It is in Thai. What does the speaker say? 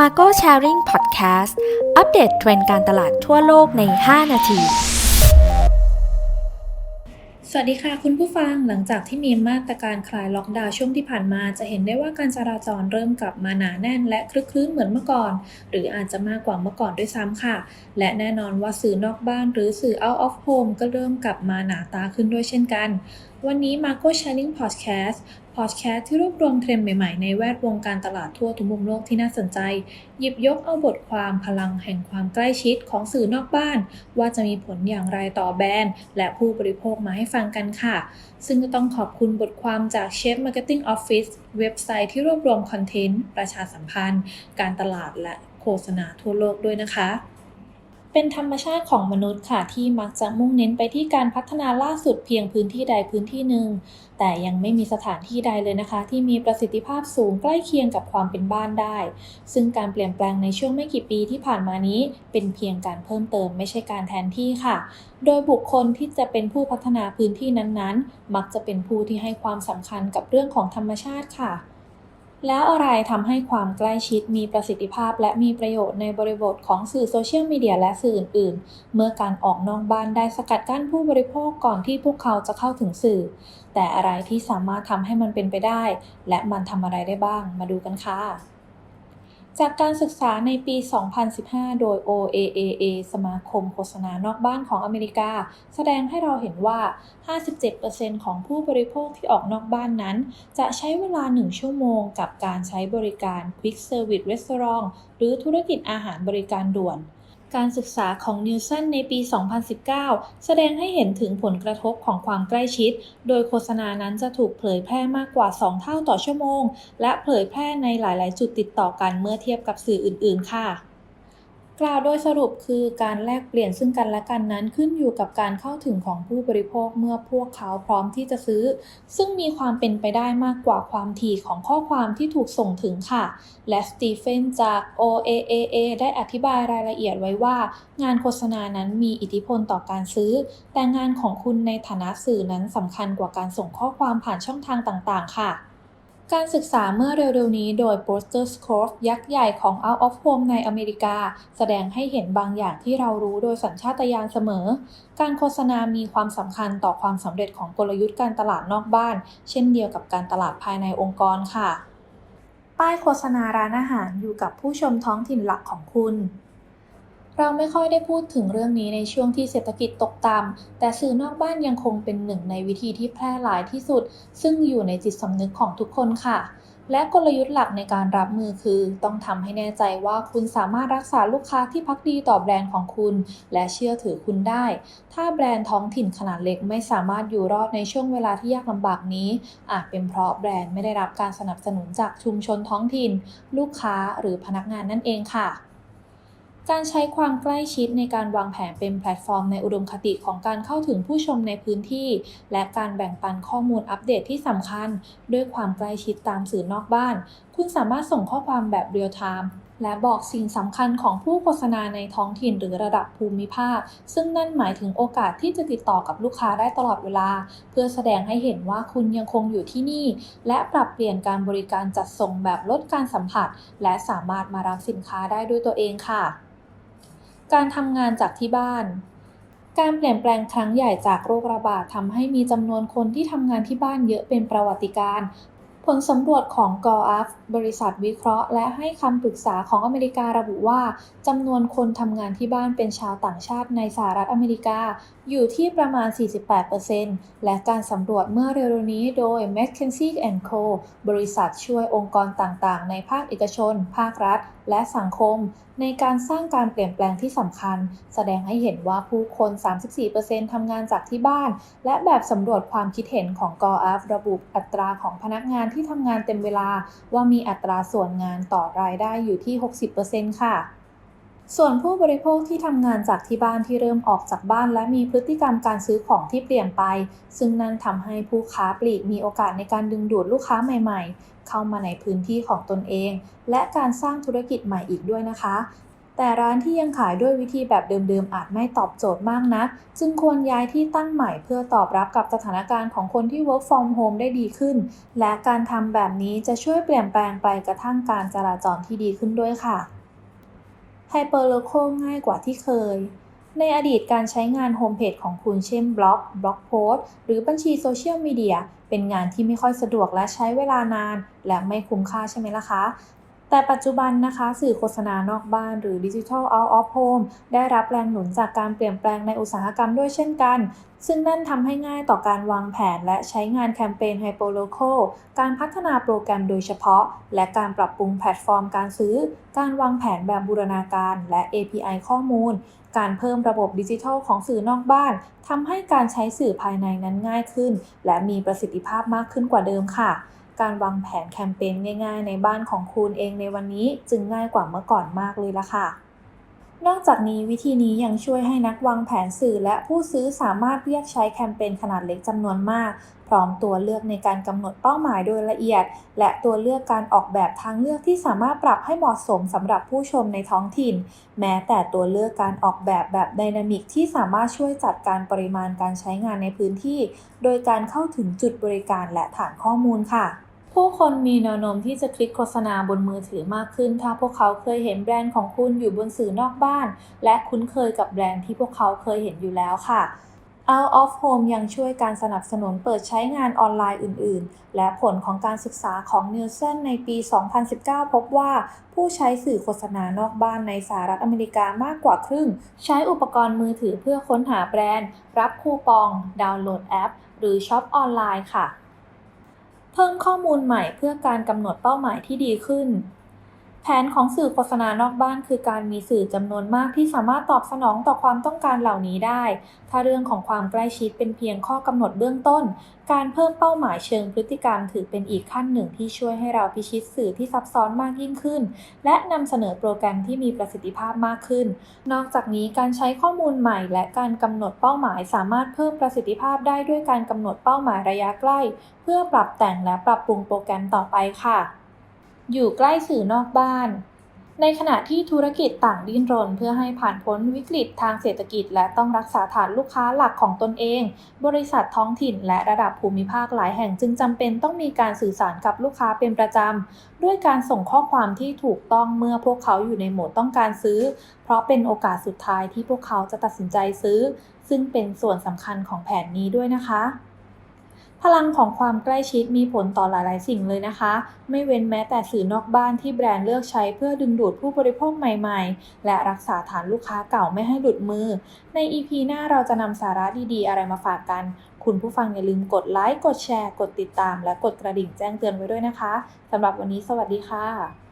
Marco Sharing Podcast อัปเดตเทรนด์การตลาดทั่วโลกใน 5 นาที สวัสดีค่ะคุณผู้ฟังหลังจากที่มีมาตรการคลายล็อกดาวน์ช่วงที่ผ่านมา จะเห็นได้ว่าการจราจรเริ่มกลับมาหนาแน่น และคลึกคลื้นเหมือนเมื่อก่อน หรืออาจจะมากกว่าเมื่อก่อนด้วยซ้ำค่ะ และแน่นอนว่าสื่อนอกบ้านหรือสื่อ out of home ก็เริ่มกลับมาหนาตาขึ้นด้วยเช่นกันวันนี้ Marco Sharing Podcast Podcast ที่รวบรวมเทรนด์ใหม่ๆ ในแวดวงการตลาดทั่วทุกมุมโลกที่น่าสนใจ หยิบยกเอาบทความพลังแห่งความใกล้ชิดของสื่อนอกบ้าน ว่าจะมีผลอย่างไรต่อแบรนด์ และผู้บริโภคมาให้ฟังกันค่ะ ซึ่งก็ต้องขอบคุณบทความจาก Chef Marketing Office เว็บไซต์ที่รวบรวมคอนเทนต์ประชาสัมพันธ์ การตลาดและโฆษณาทั่วโลกด้วยนะคะ เป็นธรรมชาติของมนุษย์ค่ะที่มักจะมุ่งเน้นไปที่การพัฒนาล่าสุดเพียงพื้นที่ใดพื้นที่หนึ่ง แต่ยังไม่มีสถานที่ใดเลยนะคะ ที่มีประสิทธิภาพสูงใกล้เคียงกับความเป็นบ้านได้ ซึ่งการเปลี่ยนแปลงในช่วงไม่กี่ปีที่ผ่านมานี้ เป็นเพียงการเพิ่มเติมไม่ใช่การแทนที่ค่ะ โดยบุคคลที่จะเป็นผู้พัฒนาพื้นที่นั้นๆ มักจะเป็นผู้ที่ให้ความสำคัญกับเรื่องของธรรมชาติค่ะ แล้วอะไรทำให้ความใกล้ชิดมีประสิทธิภาพ และมีประโยชน์ในบริบทของสื่อโซเชียลมีเดียและสื่ออื่น ๆ เมื่อการออกนอกบ้านได้สกัดกั้นผู้บริโภคก่อนที่พวกเขาจะเข้าถึงสื่อ แต่อะไรที่สามารถทำให้มันเป็นไปได้ และมันทำอะไรได้บ้าง มาดูกันค่ะ จากการศึกษาในปี 2015 โดย OAAA สมาคมโฆษณานอกบ้านของอเมริกา แสดงให้เราเห็นว่า 57%ของผู้บริโภคที่ออกนอกบ้านนั้น จะใช้เวลา 1 ชั่วโมงกับการใช้บริการ Quick Service Restaurant หรือธุรกิจอาหารบริการด่วน การศึกษาของนิวสันในปี 2019 แสดงให้เห็นถึงผลกระทบของความใกล้ชิด โดยโฆษณานั้นจะถูกเผยแพร่มากกว่า 2 เท่าต่อชั่วโมง และเผยแพร่ในหลาย ๆ จุดติดต่อกันเมื่อเทียบกับสื่ออื่น ๆ ค่ะ กล่าวโดยสรุปคือการแลกเปลี่ยนซึ่งกันและกันนั้นขึ้นอยู่กับการเข้าถึงของผู้บริโภคเมื่อพวกเขาพร้อมที่จะซื้อ ซึ่งมีความเป็นไปได้มากกว่าความถี่ของข้อความที่ถูกส่งถึงค่ะ และสตีเฟนจาก OAAA ได้อธิบายรายละเอียดไว้ว่า งานโฆษณานั้นมีอิทธิพลต่อการซื้อ แต่งานของคุณในฐานะสื่อนั้นสำคัญกว่าการส่งข้อความผ่านช่องทางต่างๆ ค่ะ การศึกษาเมื่อเร็วๆนี้โดย Poster Scope ยักษ์ใหญ่ของ Out of Home ในอเมริกา แสดงให้เห็นบางอย่างที่เรารู้โดยสัญชาตญาณเสมอ การโฆษณามีความสำคัญต่อความสำเร็จของกลยุทธ์การตลาดนอกบ้าน เช่นเดียวกับการตลาดภายในองค์กรค่ะ ป้ายโฆษณาร้านอาหารอยู่กับผู้ชมท้องถิ่นหลักของคุณ เราไม่ค่อยได้พูดถึงเรื่องนี้ในช่วงที่เศรษฐกิจตกต่ำแต่สื่อนอกบ้านยังคงเป็นหนึ่งในวิธีที่แพร่หลายที่สุด ซึ่งอยู่ในจิตสำนึกของทุกคนค่ะ และกลยุทธ์หลักในการรับมือคือ ต้องทำให้แน่ใจว่าคุณสามารถรักษาลูกค้าที่พักดีต่อแบรนด์ของคุณ และเชื่อถือคุณได้ ถ้าแบรนด์ท้องถิ่นขนาดเล็กไม่สามารถอยู่รอดในช่วงเวลาที่ยากลำบากนี้ อาจเป็นเพราะแบรนด์ไม่ได้รับการสนับสนุนจากชุมชนท้องถิ่น ลูกค้าหรือพนักงานนั่นเองค่ะ การใช้ความใกล้ชิดในการวางแผนเป็นแพลตฟอร์มในอุดมคติของการเข้าถึงผู้ชมในพื้นที่ และการแบ่งปันข้อมูลอัปเดตที่สำคัญ ด้วยความใกล้ชิดตามสื่อนอกบ้าน คุณสามารถส่งข้อความแบบเรียลไทม์และบอกสิ่งสำคัญของผู้โฆษณาในท้องถิ่นหรือระดับภูมิภาค ซึ่งนั่นหมายถึงโอกาสที่จะติดต่อกับลูกค้าได้ตลอดเวลา เพื่อแสดงให้เห็นว่าคุณยังคงอยู่ที่นี่ และปรับเปลี่ยนการบริการจัดส่งแบบลดการสัมผัส และสามารถมารับสินค้าได้ด้วยตัวเองค่ะ การทำงานจากที่บ้าน การเปลี่ยนแปลงครั้งใหญ่จากโรคระบาดทำให้มีจำนวนคนที่ทำงานที่บ้านเยอะเป็นประวัติการณ์ผลสำรวจของ g o a f บริษัทวิเคราะห์และให้คำปรึกษาของอเมริการะบุว่าจำนวนคนทำงานที่บ้านเป็นชาวต่างชาติในสหรัฐอเมริกา อยู่ที่ประมาณ 48%และการสำรวจเมื่อเร็วๆนี้โดย McKinsey Co บริษัทช่วยองค์กรต่างๆ ในภาคเอกชน ภาครัฐ และสังคม ในการสร้างการเปลี่ยนแปลงที่สำคัญ แสดงให้เห็นว่าผู้คน 34%ทำงานจากที่บ้าน และแบบสำรวจความคิดเห็นของ g o a f ระบุอัตราของพนักงานที่ทำงานเต็มเวลา ว่ามีอัตราส่วนงานต่อรายได้อยู่ที่ 60%ค่ะ ส่วนผู้บริโภคที่ทำงานจากที่บ้านที่เริ่มออกจากบ้านและมีพฤติกรรมการซื้อของที่เปลี่ยนไป ซึ่งนั่นทำให้ผู้ค้าปลีกมีโอกาสในการดึงดูดลูกค้าใหม่ๆ เข้ามาในพื้นที่ของตนเอง และการสร้างธุรกิจใหม่อีกด้วยนะคะ แต่ร้านที่ยังขายด้วยวิธีแบบเดิมๆ อาจไม่ตอบโจทย์มากนะัก จึงควรย้ายที่ตั้งใหม่เพื่อตอบรับกับสถานการณ์ของคนที่ work from home ได้ดีขึ้น และการทำแบบนี้จะช่วยเปลี่ยนแปลงไปกระทั่งการจราจรที่ดีขึ้นด้วยค่ะ Hyperlocal ง่ายกว่าที่เคย ในอดีตการใช้งานโฮมเพจของคุณเช่นบล็อก บล็อกโพสหรือบัญชีโซเชียลมีเดียเป็นงานที่ไม่ค่อยสะดวกและใช้เวลานาน และไม่คุ้มค่าใช่ไหมล่ะคะ แต่ปัจจุบันนะคะ สื่อโฆษณานอกบ้านหรือ Digital Out of Home ได้รับแรงหนุนจากการเปลี่ยนแปลงในอุตสาหกรรมด้วยเช่นกัน ซึ่งนั่นทำให้ง่ายต่อการวางแผนและใช้งานแคมเปญ Hyperlocal การพัฒนาโปรแกรมโดยเฉพาะ และการปรับปรุงแพลตฟอร์มการซื้อ การวางแผนแบบบูรณาการและ API ข้อมูล การเพิ่มระบบดิจิทัลของสื่อนอกบ้านทำให้การใช้สื่อภายในนั้นง่ายขึ้น และมีประสิทธิภาพมากขึ้นกว่าเดิมค่ะ การวางแผนแคมเปญง่ายๆ ในบ้านของคุณเองในวันนี้จึงง่ายกว่าเมื่อก่อนมากเลยละค่ะนอกจากนี้วิธีนี้ยังช่วยให้นักวางแผนสื่อและผู้ซื้อสามารถเรียกใช้แคมเปญขนาดเล็กจำนวนมาก พร้อมตัวเลือกในการกำหนดเป้าหมายโดยละเอียด และตัวเลือกการออกแบบทางเลือกที่สามารถปรับให้เหมาะสมสำหรับผู้ชมในท้องถิ่น แม้แต่ตัวเลือกการออกแบบแบบไดนามิกที่สามารถช่วยจัดการปริมาณการใช้งานในพื้นที่ โดยการเข้าถึงจุดบริการและฐานข้อมูลค่ะ ผู้คนมีแนวโน้มที่จะคลิกโฆษณาบนมือถือมากขึ้น ถ้าพวกเขาเคยเห็นแบรนด์ของคุณอยู่บนสื่อนอกบ้าน และคุ้นเคยกับแบรนด์ที่พวกเขาเคยเห็นอยู่แล้วค่ะ Out of Home ยังช่วยการสนับสนุนเปิดใช้งานออนไลน์อื่น ๆ และผลของการศึกษาของ Nielsen ในปี 2019 พบว่าผู้ใช้สื่อโฆษณานอกบ้านในสหรัฐอเมริกามากกว่าครึ่ง ใช้อุปกรณ์มือถือเพื่อค้นหาแบรนด์ รับคูปอง ดาวน์โหลดแอป หรือช็อปออนไลน์ค่ะ เพิ่มข้อมูลใหม่เพื่อการกำหนดเป้าหมายที่ดีขึ้น แผนของสื่อโฆษณานอกบ้านคือการมีสื่อจำนวนมากที่สามารถตอบสนองต่อความต้องการเหล่านี้ได้ ถ้าเรื่องของความใกล้ชิดเป็นเพียงข้อกำหนดเบื้องต้น การเพิ่มเป้าหมายเชิงพฤติกรรมถือเป็นอีกขั้นหนึ่งที่ช่วยให้เราพิชิตสื่อที่ซับซ้อนมากยิ่งขึ้น และนำเสนอโปรแกรมที่มีประสิทธิภาพมากขึ้น นอกจากนี้การใช้ข้อมูลใหม่และการกำหนดเป้าหมายสามารถเพิ่มประสิทธิภาพได้ด้วยการกำหนดเป้าหมายระยะใกล้ เพื่อปรับแต่งและปรับปรุงโปรแกรมต่อไปค่ะ อยู่ใกล้สื่อนอกบ้าน ในขณะที่ธุรกิจต่างดิ้นรน เพื่อให้ผ่านพ้นวิกฤตทางเศรษฐกิจ และต้องรักษาฐานลูกค้าหลักของตนเอง บริษัทท้องถิ่นและระดับภูมิภาคหลายแห่งจึงจำเป็นต้องมีการสื่อสารกับลูกค้าเป็นประจำ ด้วยการส่งข้อความที่ถูกต้องเมื่อพวกเขาอยู่ในโหมดต้องการซื้อ เพราะเป็นโอกาสสุดท้ายที่พวกเขาจะตัดสินใจซื้อ ซึ่งเป็นส่วนสำคัญของแผนนี้ด้วยนะคะ พลังของความใกล้ชิดมีผลต่อหลาย ๆ สิ่งเลยนะคะ ไม่เว้นแม้แต่สื่อนอกบ้านที่แบรนด์เลือกใช้เพื่อดึงดูดผู้บริโภคใหม่ ๆ และรักษาฐานลูกค้าเก่าไม่ให้หลุดมือ ใน EP หน้าเราจะนำสาระดีๆ อะไรมาฝากกัน คุณผู้ฟังอย่าลืมกดไลค์ กดแชร์ กดติดตาม และกดกระดิ่งแจ้งเตือนไว้ด้วยนะคะสำหรับวันนี้สวัสดีค่ะ